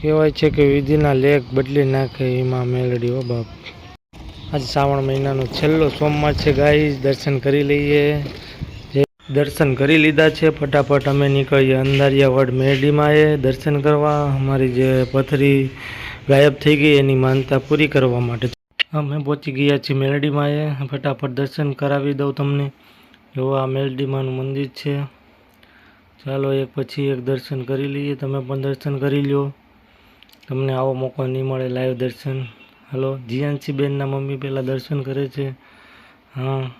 કહેવાય છે કે વિધિના લેખ બદલી નાખે એમાં મેલડી બાપ. આજે શ્રાવણ મહિનાનો છેલ્લો સોમવાર છે ગાય દર્શન કરી લઈએ. જે દર્શન કરી લીધા છે, ફટાફટ અમે નીકળીએ અંધારિયા વડ મેરડીમાં એ દર્શન કરવા. અમારી જે પથરી ગાયબ થઈ ગઈ, એની માનતા પૂરી કરવા માટે. અમે પહોંચી ગયા છીએ મેરડીમાં એ. ફટાફટ દર્શન કરાવી દઉં તમને. એવો આ મેલડીમાનું મંદિર છે. ચાલો એક પછી એક દર્શન કરી લઈએ. તમે પણ દર્શન કરી લ્યો. તમને આવો મોકો નહીં મળે લાઈવ દર્શન. હલો બેનના મમ્મી પહેલાં દર્શન કરે છે. હા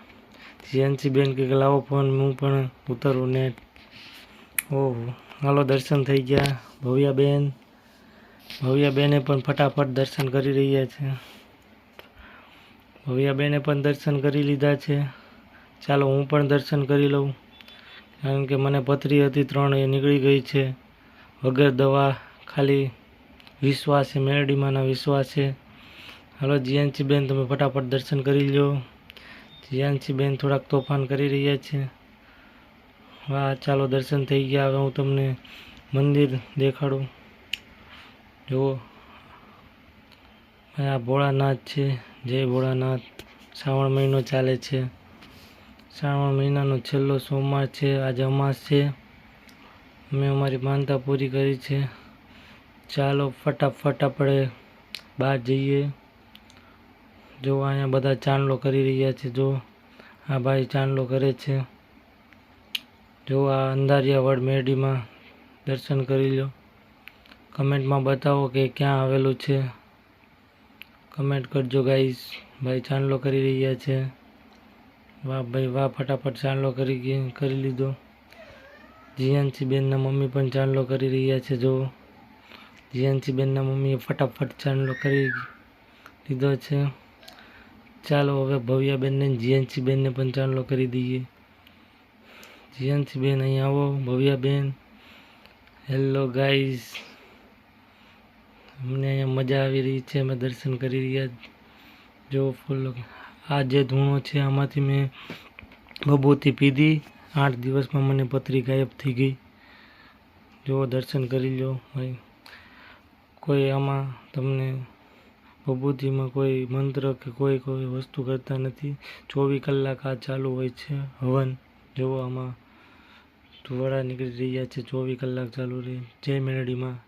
બેન કે લાવો ફોન હું પણ ઉતરું નેટ ઓહો, હાલો દર્શન થઈ ગયા. ભવ્યાબેન, ભવ્યાબેને પણ ફટાફટ દર્શન કરી રહ્યા છે. ભવ્યાબેને પણ દર્શન કરી લીધા છે. ચાલો હું પણ દર્શન કરી લઉં. કારણ કે મને પથરી હતી ત્રણ એ નીકળી ગઈ છે. વગર દવા ખાલી વિશ્વાસ છે, મેરડીમાંના વિશ્વાસ છે. હલો જીયાનસી બેન તમે ફટાફટ દર્શન કરી લો જીયાનસી બેન થોડાક તોફાન કરી રહ્યા છે. વાહ, ચાલો, દર્શન થઈ ગયા. હવે હું તમને મંદિર દેખાડું. જુઓ. આ ભોળાનાથ છે. જય ભોળાનાથ. શ્રાવણ મહિનો ચાલે છે. શ્રાવણ મહિનાનો છેલ્લો સોમવાર છે. આજે અમાસ છે. અમે અમારી માનતા પૂરી કરી છે. ચાલો ફટાફટ આપણે બહાર જઈએ. જો અહીંયા બધા ચાંદલો કરી રહ્યા છે, જો આ ભાઈ ચાંદલો કરે છે. જો આ અંધારિયા વડ મેરડીમાં દર્શન કરી લો. કમેન્ટમાં બતાવો કે ક્યાં આવેલું છે. કમેન્ટ કરજો ગાઈસ ભાઈ ચાંદલો કરી રહ્યા છે. વાહ ભાઈ વાહ, ફટાફટ ચાંદલો કરી કરી લીધો. જીયાનસી બેનના મમ્મી પણ ચાંદલો કરી રહ્યા છે, જો. જીયાનસી બેનના મમ્મીએ ફટાફટ ચાંદલો કરી લીધો છે. ચાલો હવે ભવ્યાબેનને જયંતિબેનને પણ ચાંદલો કરી દઈએ. જયંતિબેન બેન અહીં આવો ભવ્યાબેન. હેલો ગાઈઝ અમને અહીંયા મજા આવી રહી છે, અમે દર્શન કરી રહ્યા જો ફૂલ આ જે ધૂણો છે આમાંથી મેં બબૂતી પીધી. આઠ દિવસમાં મને પથરી ગાયબ થઈ ગઈ. જો દર્શન કરી લો. ભાઈ કોઈ આમાં તમને ભભૂતિમાં કોઈ મંત્ર કે કોઈ કોઈ વસ્તુ કરતા નથી? ચોવીસ કલાક આ ચાલુ હોય છે, હવન. જુઓ આમાં. ધુવાડા નીકળી રહ્યા છે, ચોવીસ કલાક ચાલુ રહે. જય મેરડીમાં